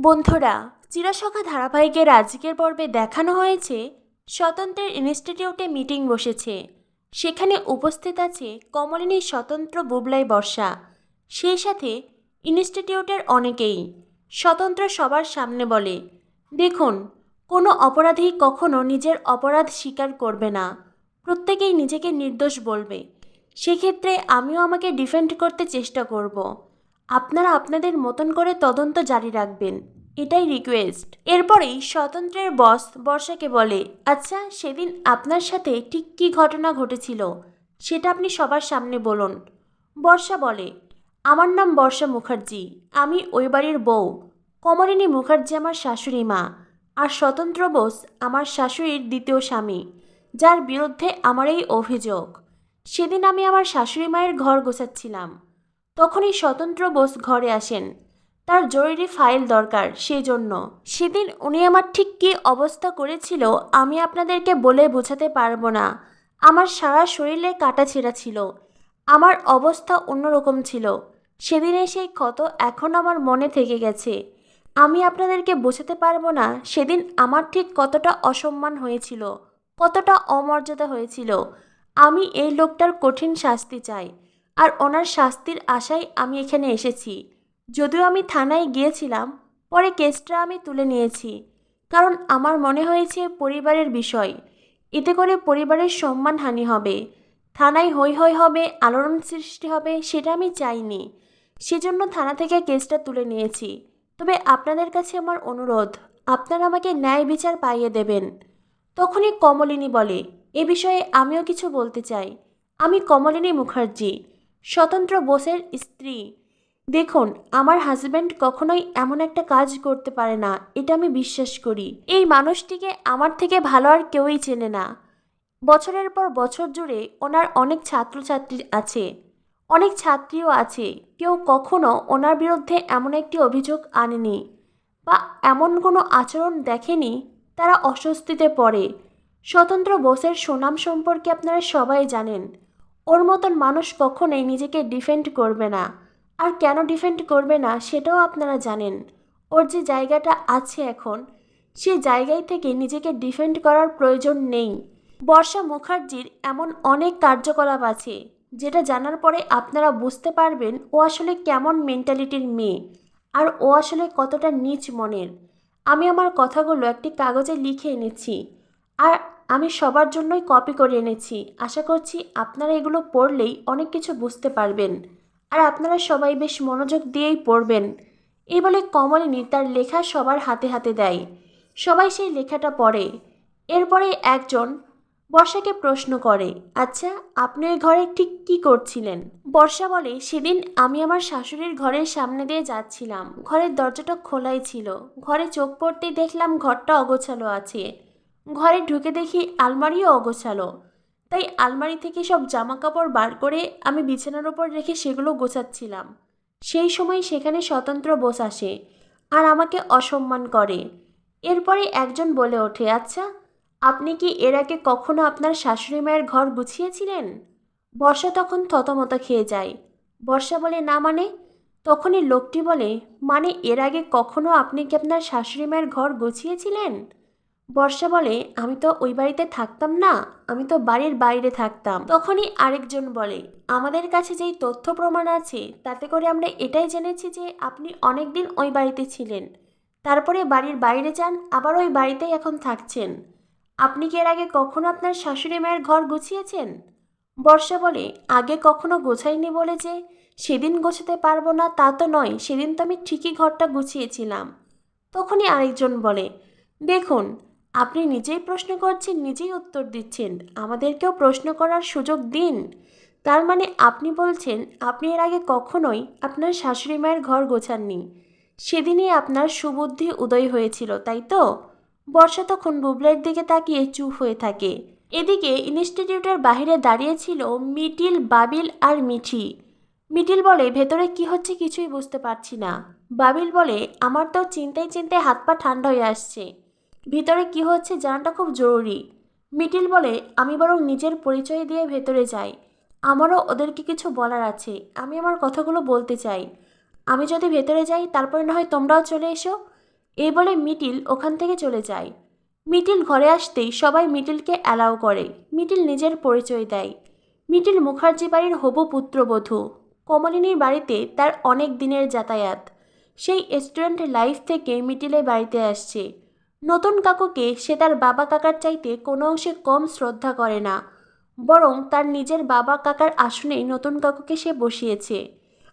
বন্ধুরা, চিরসখা ধারাবাহিকের আজকের পর্বে দেখানো হয়েছে স্বতন্ত্রের ইনস্টিটিউটে মিটিং বসেছে। সেখানে উপস্থিত আছে কমলিনীর স্বতন্ত্র বুবলাই বর্ষা। সেই সাথে ইনস্টিটিউটের অনেকেই স্বতন্ত্র সবার সামনে বলে, দেখুন, কোনো অপরাধী কখনো নিজের অপরাধ স্বীকার করবে না। প্রত্যেকেই নিজেকে নির্দোষ বলবে। সেক্ষেত্রে আমিও আমাকে ডিফেন্ড করতে চেষ্টা করব। আপনারা আপনাদের মতন করে তদন্ত জারি রাখবেন। এটাই রিকোয়েস্ট এরপরেই স্বতন্ত্রের বস বর্ষাকে বলে আচ্ছা সেদিন আপনার সাথে ঠিক কী ঘটনা ঘটেছিল? সেটা আপনি সবার সামনে বলুন। বর্ষা বলে, আমার নাম বর্ষা মুখার্জি। আমি ওই বাড়ির বউ। কমলিনী মুখার্জি আমার শাশুড়ি মা। আর স্বতন্ত্র বোস আমার শাশুড়ির দ্বিতীয় স্বামী, যার বিরুদ্ধে আমার এই অভিযোগ। সেদিন আমি আমার শাশুড়ি মায়ের ঘর গোছাচ্ছিলাম। তখনই স্বতন্ত্র বোস ঘরে আসেন। তার জরুরি ফাইল দরকার সেই জন্য সেদিন উনি আমার ঠিক কী অবস্থা করেছিল, আমি আপনাদেরকে বলে বোঝাতে পারব না। আমার সারা শরীরে কাটা ছেঁড়া ছিল। আমার অবস্থা অন্যরকম ছিল। সেদিনের সেই ক্ষত এখন আমার মনে থেকে গেছে। আমি আপনাদেরকে বোঝাতে পারব না, সেদিন আমার ঠিক কতটা অসম্মান হয়েছিল, কতটা অমর্যাদা হয়েছিল। আমি এই লোকটার কঠিন শাস্তি চাই। আর ওনার শাস্তির আশায় আমি এখানে এসেছি। যদিও আমি থানায় গিয়েছিলাম, পরে কেসটা আমি তুলে নিয়েছি। কারণ আমার মনে হয়েছে পরিবারের বিষয়। এতে করে পরিবারের সম্মানহানি হবে। থানায় হই হই হবে, আলোড়ন সৃষ্টি হবে, সেটা আমি চাইনি। সেজন্য থানা থেকে কেসটা তুলে নিয়েছি। তবে আপনাদের কাছে আমার অনুরোধ, আপনারা আমাকে ন্যায় বিচার পাইয়ে দেবেন। তখনই কমলিনী বলে, এ বিষয়ে আমিও কিছু বলতে চাই। আমি কমলিনী মুখার্জি। স্বতন্ত্র বোসের স্ত্রী। দেখুন, আমার হাজব্যান্ড কখনোই এমন একটা কাজ করতে পারে না, এটা আমি বিশ্বাস করি। এই মানুষটিকে আমার থেকে ভালো আর কেউই চেনে না। বছরের পর বছর জুড়ে ওনার অনেক ছাত্রছাত্রী আছে। অনেক ছাত্রীও আছে। কেউ কখনো ওনার বিরুদ্ধে এমন একটি অভিযোগ আনেনি বা এমন কোনো আচরণ দেখেনি, তারা অস্বস্তিতে পড়ে। স্বতন্ত্র বোসের সুনাম সম্পর্কে আপনারা সবাই জানেন। ওর মতন মানুষ কখনোই নিজেকে ডিফেন্ড করবে না। আর কেন ডিফেন্ড করবে না, সেটাও আপনারা জানেন। ওর যে জায়গাটা আছে এখন, সে জায়গায় থেকে নিজেকে ডিফেন্ড করার প্রয়োজন নেই। বর্ষা মুখার্জির এমন অনেক কার্যকলাপ আছে, যেটা জানার পরে আপনারা বুঝতে পারবেন ও আসলে কেমন মেন্টালিটির মেয়ে, আর ও আসলে কতটা নিচ মনের। আমি আমার কথাগুলো একটি কাগজে লিখে এনেছি। আর আমি সবার জন্যই কপি করে এনেছি। আশা করছি আপনারা এগুলো পড়লেই অনেক কিছু বুঝতে পারবেন। আর আপনারা সবাই বেশ মনোযোগ দিয়েই পড়বেন। এই বলে কমলিনী তার লেখা সবার হাতে হাতে দেয়। সবাই সেই লেখাটা পড়ে। এরপরে একজন বর্ষাকে প্রশ্ন করে আচ্ছা আপনি ওই ঘরে ঠিক কী করছিলেন? বর্ষা বলে, সেদিন আমি আমার শাশুড়ির ঘরের সামনে দিয়ে যাচ্ছিলাম। ঘরের দরজাটা খোলাই ছিল। ঘরে চোখ পড়তেই দেখলাম ঘরটা অগোছালো আছে। ঘরে ঢুকে দেখি আলমারিও অগোছালো। তাই আলমারি থেকে সব জামা কাপড় বার করে আমি বিছানার ওপর রেখে সেগুলো গোছাচ্ছিলাম। সেই সময় সেখানে স্বতন্ত্র বোস আসে আর আমাকে অসম্মান করে। এরপরে একজন বলে ওঠে আচ্ছা আপনি কি এর আগে কখনো আপনার শাশুড়ি মায়ের ঘর গুছিয়েছিলেন? বর্ষা তখন থতমত খেয়ে যায়। বর্ষা বলে, না মানে? তখনই লোকটি বলে মানে এর আগে কখনো আপনি কি আপনার শাশুড়ি মায়ের ঘর গুছিয়েছিলেন? বর্ষা বলে, আমি তো ওই বাড়িতে থাকতাম না, আমি তো বাড়ির বাইরে থাকতাম। তখনই আরেকজন বলে, আমাদের কাছে যেই তথ্য প্রমাণ আছে, তাতে করে আমরা এটাই জেনেছি যে আপনি অনেক দিন ওই বাড়িতে ছিলেন। তারপরে বাড়ির বাইরে যান, আবার ওই বাড়িতেই এখন থাকছেন। আপনি কি এর আগে কখনো আপনার শাশুড়ি মায়ের ঘর গুছিয়েছেন? বর্ষা বলে, আগে কখনো গোছাইনি বলে যে, সেদিন গোছাতে পারব না, তা তো নয়, সেদিন তো আমি ঠিকই ঘরটা গুছিয়েছিলাম। তখনই আরেকজন বলে, দেখুন আপনি নিজেই প্রশ্ন করছেন, নিজেই উত্তর দিচ্ছেন। আমাদেরকেও প্রশ্ন করার সুযোগ দিন। তার মানে আপনি বলছেন, আপনি এর আগে কখনোই আপনার শাশুড়ি মায়ের ঘর গোছাননি। সেদিনই আপনার সুবুদ্ধি উদয় হয়েছিল, তাই তো? বর্ষা তখন বুবলের দিকে তাকিয়ে চুপ হয়ে থাকে। এদিকে ইনস্টিটিউটের বাইরে দাঁড়িয়েছিল মিটিল, বাবিল আর মিঠি। মিটিল বলে, ভেতরে কি হচ্ছে কিছুই বুঝতে পারছি না। বাবিল বলে, আমার তো চিন্তায় চিন্তায় হাত পা ঠান্ডা হয়ে আসছে। ভিতরে কি হচ্ছে জানাটা খুব জরুরি। মিটিল বলে, আমি বরং নিজের পরিচয় দিয়ে ভেতরে যাই। আমারও ওদেরকে কিছু বলার আছে। আমি আমার কথাগুলো বলতে চাই। আমি যদি ভেতরে যাই, তারপরে না হয় তোমরাও চলে এসো। এই বলে মিটিল ওখান থেকে চলে যায়। মিটিল ঘরে আসতেই সবাই মিটিলকে অ্যালাউ করে। মিটিল নিজের পরিচয় দেয়। মিটিল মুখার্জি বাড়ির হবু পুত্রবধূ। কমলিনীর বাড়িতে তার অনেক দিনের যাতায়াত। সেই স্টুডেন্ট লাইফ থেকে মিটিলে বাড়িতে আসছে। নতুন কাকুকে সে তার বাবা কাকার চাইতে কোনো অংশে কম শ্রদ্ধা করে না, বরং তার নিজের বাবা কাকার আসনেই নতুন কাকুকে সে বসিয়েছে।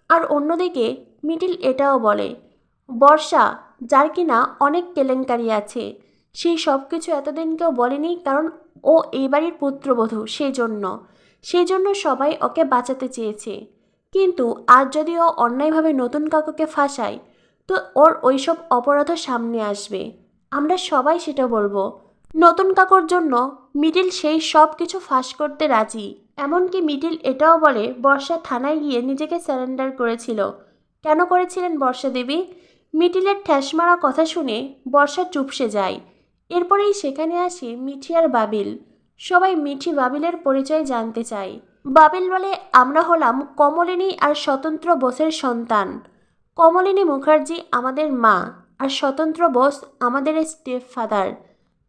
আর অন্যদিকে মিডিল এটাও বলে, বর্ষা, যার কিনা অনেক কেলেঙ্কারি আছে, সেই সব কিছু এতদিন কেউ বলেনি কারণ ও এই বাড়ির পুত্রবধূ সেই জন্য সেই জন্য সবাই ওকে বাঁচাতে চেয়েছে। কিন্তু আজ যদি ও অন্যায়ভাবে নতুন কাকুকে ফাঁসায়, তো ওর ওইসব অপরাধও সামনে আসবে। আমরা সবাই সেটা বলব। নতুন কাকুর জন্য মিডিল সেই সব কিছু ফাঁস করতে রাজি। এমনকি মিডিল এটাও বলে, বর্ষা থানায় গিয়ে নিজেকে স্যারেন্ডার করেছিল। কেন করেছিলেন বর্ষা দেবী? মিডিলের ঠ্যাস মারা কথা শুনে বর্ষা চুপসে যায়। এরপরেই সেখানে আসে মিঠি আর বাবিল। সবাই মিঠি বাবিলের পরিচয় জানতে চায়। বাবিল বলে, আমরা হলাম কমলিনী আর স্বতন্ত্র বোসের সন্তান। কমলিনী মুখার্জি আমাদের মা। আর স্বতন্ত্র বোস আমাদের স্টেপ ফাদার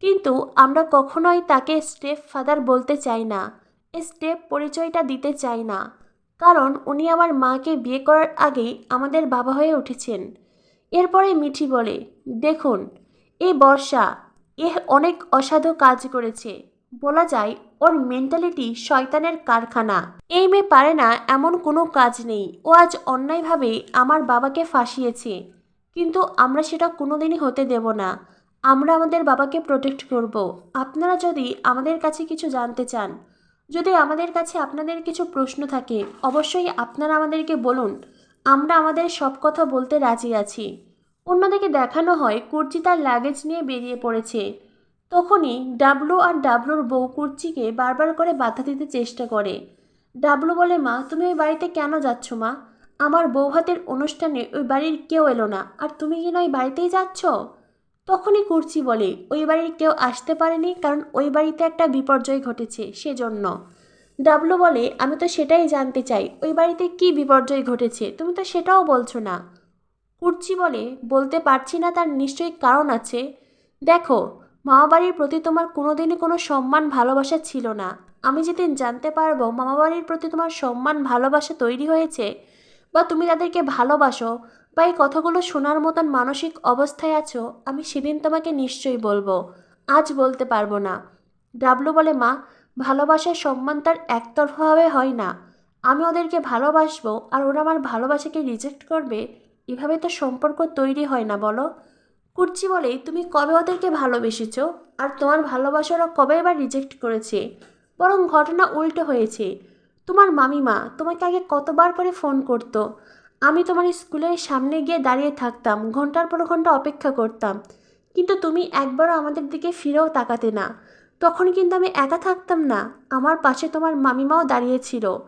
কিন্তু আমরা কখনোই তাকে স্টেপ ফাদার বলতে চাই না স্টেপ পরিচয়টা দিতে চাই না। কারণ উনি আমার মাকে বিয়ে করার আগেই আমাদের বাবা হয়ে উঠেছেন। এরপরে মিঠি বলে, দেখুন এই বর্ষা, এ অনেক অসাধু কাজ করেছে। বলা যায় ওর মেন্টালিটি শয়তানের কারখানা। এই মেয়ে পারে না এমন কোনো কাজ নেই। ও আজ অন্যায়ভাবে আমার বাবাকে ফাঁসিয়েছে। কিন্তু আমরা সেটা কোনোদিনই হতে দেব না। আমরা আমাদের বাবাকে প্রোটেক্ট করব। আপনারা যদি আমাদের কাছে কিছু জানতে চান, যদি আমাদের কাছে আপনাদের কিছু প্রশ্ন থাকে, অবশ্যই আপনারা আমাদেরকে বলুন। আমরা আমাদের সব কথা বলতে রাজি আছি। অন্যদিকে দেখানো হয় কুর্চি তার লাগেজ নিয়ে বেরিয়ে পড়েছে। তখনই ডাবলু আর ডাবলুর বউ কুর্চিকে বারবার করে বাধা দিতে চেষ্টা করে। ডাবলু বলে, মা, তুমি ওই বাড়িতে কেন যাচ্ছ, মা? আমার বউ হাতের অনুষ্ঠানে ওই বাড়ির কেউ এলো না, আর তুমি কি না ওই বাড়িতেই যাচ্ছ? তখনই কুর্চি বলে, ওই বাড়ির কেউ আসতে পারেনি কারণ ওই বাড়িতে একটা বিপর্যয় ঘটেছে সেজন্য। ডাবলু বলে, আমি তো সেটাই জানতে চাই, ওই বাড়িতে কি বিপর্যয় ঘটেছে? তুমি তো সেটাও বলছো না। কুর্চি বলে, বলতে পারছি না তার নিশ্চয়ই কারণ আছে। দেখো, মামাবাড়ির প্রতি তোমার কোনোদিনই কোনো সম্মান ভালোবাসা ছিল না। আমি যেদিন জানতে পারব মামাবাড়ির প্রতি তোমার সম্মান ভালোবাসা তৈরি হয়েছে বা তুমি তাদেরকে ভালোবাসো বা এই কথাগুলো শোনার মতন মানসিক অবস্থায় আছো, আমি সেদিন তোমাকে নিশ্চয়ই বলব। আজ বলতে পারব না। ডাবলু বলে, মা ভালোবাসার সম্মান তার একতরফাভাবে হয় না। আমি ওদেরকে ভালোবাসবো আর ওরা আমার ভালোবাসাকে রিজেক্ট করবে। এভাবে তো সম্পর্ক তৈরি হয় না, বলো। কুর্চি বলে, তুমি কবে ওদেরকে ভালোবেসেছ? আর তোমার ভালোবাসা ওরা কবে এবার রিজেক্ট করেছে? বরং ঘটনা উল্টো হয়েছে। তোমার মামিমা তোমাকে আগে কতবার করে ফোন করতো? আমি তোমার স্কুলের সামনে গিয়ে দাঁড়িয়ে থাকতাম, ঘণ্টার পর ঘণ্টা অপেক্ষা করতাম। কিন্তু তুমি একবারও আমাদের দিকে ফিরেও তাকাতে না। তখন কিন্তু আমি একা থাকতাম না, আমার পাশে তোমার মামিমাও দাঁড়িয়েছিল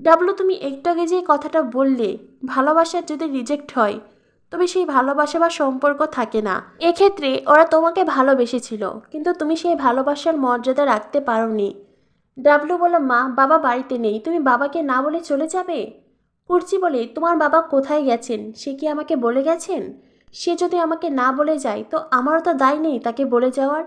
ডাবলু, তুমি একটু আগে যে কথাটা বললে ভালোবাসার যদি রিজেক্ট হয়, তবে সেই ভালোবাসা বা সম্পর্ক থাকে না। এক্ষেত্রে ওরা তোমাকে ভালোবেসেছিল, কিন্তু তুমি সেই ভালোবাসার মর্যাদা রাখতে পারোনি। ডাবলু বলল, মা, বাবা বাড়িতে নেই। তুমি বাবাকে না বলে চলে যাবে? কুর্চি বলে, তোমার বাবা কোথায় গেছেন? সে কি আমাকে বলে গেছেন? সে যদি আমাকে না বলে যায়, তো আমারও তো দায় নেই তাকে বলে যাওয়ার।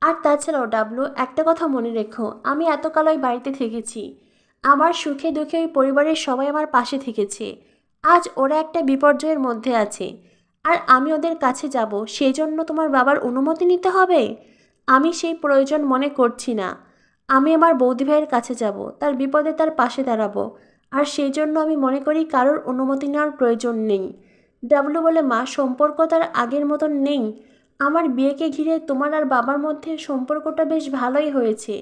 আর তাছাড়াও ডাবলু, একটা কথা মনে রেখো, আমি এতকাল ওই বাড়িতে থেকেছি। আমার সুখে দুঃখে ওই পরিবারের সবাই আমার পাশে থেকেছে। আজ ওরা একটা বিপর্যয়ের মধ্যে আছে। আর আমি ওদের কাছে যাব, সেই জন্য তোমার বাবার অনুমতি নিতে হবে? আমি সেই প্রয়োজন মনে করছি না। আমি আমার বৌদি ভাইয়ের কাছে যাব, তার বিপদে তার পাশে দাঁড়াবো। আর সেই জন্য আমি মনে করি কারোর অনুমতি নেওয়ার প্রয়োজন নেই। ডাবলু বলে, মা, সম্পর্ক তার আগের মতন নেই। আমার বিয়েকে ঘিরে তোমার আর বাবার মধ্যে সম্পর্কটা বেশ ভালোই হয়েছে।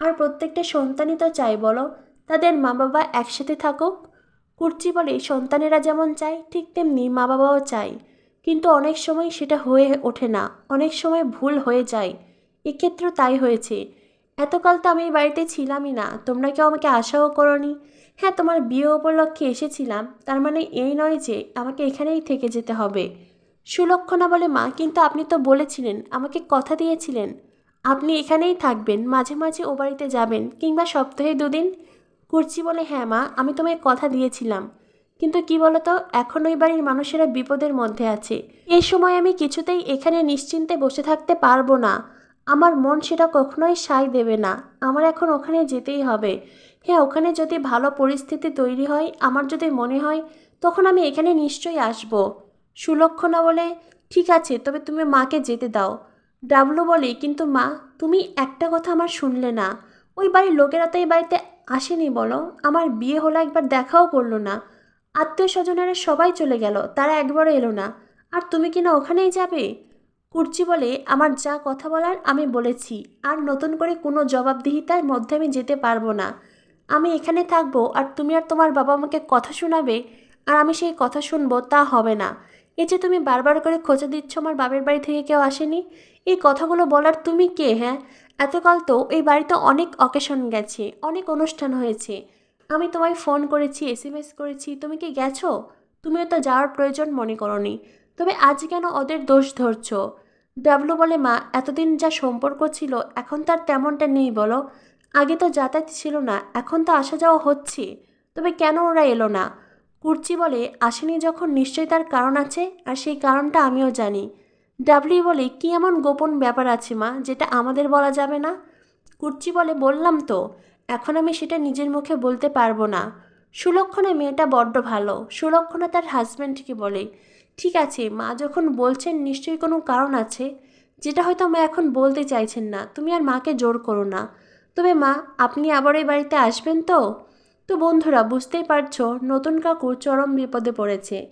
আর প্রত্যেকটা সন্তানই তো চাই বলো। তাদের মা বাবা একসাথে থাকুক। কুর্চি বলে, সন্তানেরা যেমন চায়, ঠিক তেমনি মা বাবাও চায়। কিন্তু অনেক সময় সেটা হয়ে ওঠে না, অনেক সময় ভুল হয়ে যায়। এক্ষেত্রেও তাই হয়েছে। এতকাল তো আমি এই বাড়িতে ছিলামই না। তোমরা কেউ আমাকে আশাও করনি। হ্যাঁ তোমার বিয়ে উপলক্ষে এসেছিলাম। তার মানে এই নয় যে আমাকে এখানেই থেকে যেতে হবে। সুলক্ষণা বলে, মা, কিন্তু আপনি তো বলেছিলেন, আমাকে কথা দিয়েছিলেন। আপনি এখানেই থাকবেন, মাঝে মাঝে ও বাড়িতে যাবেন, কিংবা সপ্তাহে দুদিন। কুর্চি বলে হ্যাঁ মা, আমি তোমায় কথা দিয়েছিলাম। কিন্তু কি বলতো, এখন ওই বাড়ির মানুষেরা বিপদের মধ্যে আছে। এই সময় আমি কিছুতেই এখানে নিশ্চিন্তে বসে থাকতে পারব না। আমার মন সেটা কখনোই সায় দেবে না। আমার এখন ওখানে যেতেই হবে। হ্যাঁ ওখানে যদি ভালো পরিস্থিতি তৈরি হয়, আমার যদি মনে হয়, তখন আমি এখানে নিশ্চয়ই আসব। সুলক্ষণা বলে, ঠিক আছে, তবে তুমি মাকে যেতে দাও। ডাবলু বলে, কিন্তু মা, তুমি একটা কথা আমার শুনলে না। ওই বাড়ির লোকেরা তো এই বাড়িতে আসেনি বলো। আমার বিয়ে হলো একবার দেখাও করল না। আত্মীয় স্বজনেরা সবাই চলে গেল, তারা একবারও এলো না। আর তুমি কি না ওখানেই যাবে? কুর্চি বলে আমার যা কথা বলার আমি বলেছি, আর নতুন করে কোনো জবাবদিহিতার মধ্যে আমি যেতে পারব না। আমি এখানে থাকব আর তুমি আর তোমার বাবা আমাকে কথা শোনাবে, আর আমি সেই কথা শুনব, তা হবে না। এই যে তুমি বারবার করে খোঁজে দিচ্ছ আমার বাপের বাড়ি থেকে কেউ আসেনি, এই কথাগুলো বলার তুমি কে হ্যাঁ? এতকাল তো এই বাড়িতে অনেক অকেশন গেছে, অনেক অনুষ্ঠান হয়েছে। আমি তোমায় ফোন করেছি এসএমএস করেছি, তুমি কি গেছো? তুমিও তো যাওয়ার প্রয়োজন মনে করনি। তবে আজ কেন ওদের দোষ ধরছ? ডাবলু বলে, মা, এতদিন যা সম্পর্ক ছিল, এখন তার তেমনটা নেই বলো। আগে তো যাতায়াত ছিল না, এখন তো আসা যাওয়া হচ্ছে। তবে কেন ওরা এলো না? কুর্চি বলে, আসেনি যখন নিশ্চয়ই তার কারণ আছে, আর সেই কারণটা আমিও জানি। ডাবলি বলে, কি এমন গোপন ব্যাপার আছে, মা, যেটা আমাদের বলা যাবে না? কুর্চি বলে, বললাম তো, এখন আমি সেটা নিজের মুখে বলতে পারব না। সুলক্ষণা মেয়েটা বড্ড ভালো। সুলক্ষণা তার হাজব্যান্ডকে বলে? ঠিক আছে, মা যখন বলছেন নিশ্চয়ই কোনো কারণ আছে। যেটা হয়তো মা এখন বলতে চাইছেন না। তুমি আর মাকে জোর করো না। তবে মা, আপনি আবার এই বাড়িতে আসবেন তো? তো বন্ধুরা, বুঝতেই পারছ, নতুন কাকু চরম বিপদে পড়েছে।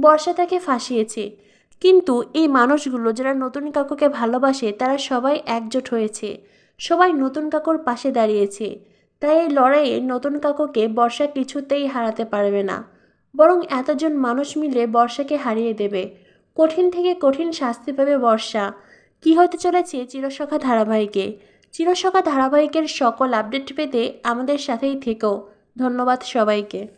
বর্ষা তাকে ফাঁসিয়েছে। কিন্তু এই মানুষগুলো যারা নতুন কাকুকে ভালোবাসে, তারা সবাই একজোট হয়েছে। সবাই নতুন কাকুর পাশে দাঁড়িয়েছে। তাই এই লড়াইয়ে নতুন কাকুকে বর্ষা কিছুতেই হারাতে পারবে না। বরং এতজন মানুষ মিলে বর্ষাকে হারিয়ে দেবে। কঠিন থেকে কঠিন শাস্তি পাবে বর্ষা। কি হতে চলেছে চিরসখা ধারাবাহিকে? চিরসখা ধারাবাহিকের সকল আপডেট পেতে আমাদের সাথেই থেকো। ধন্যবাদ সবাইকে।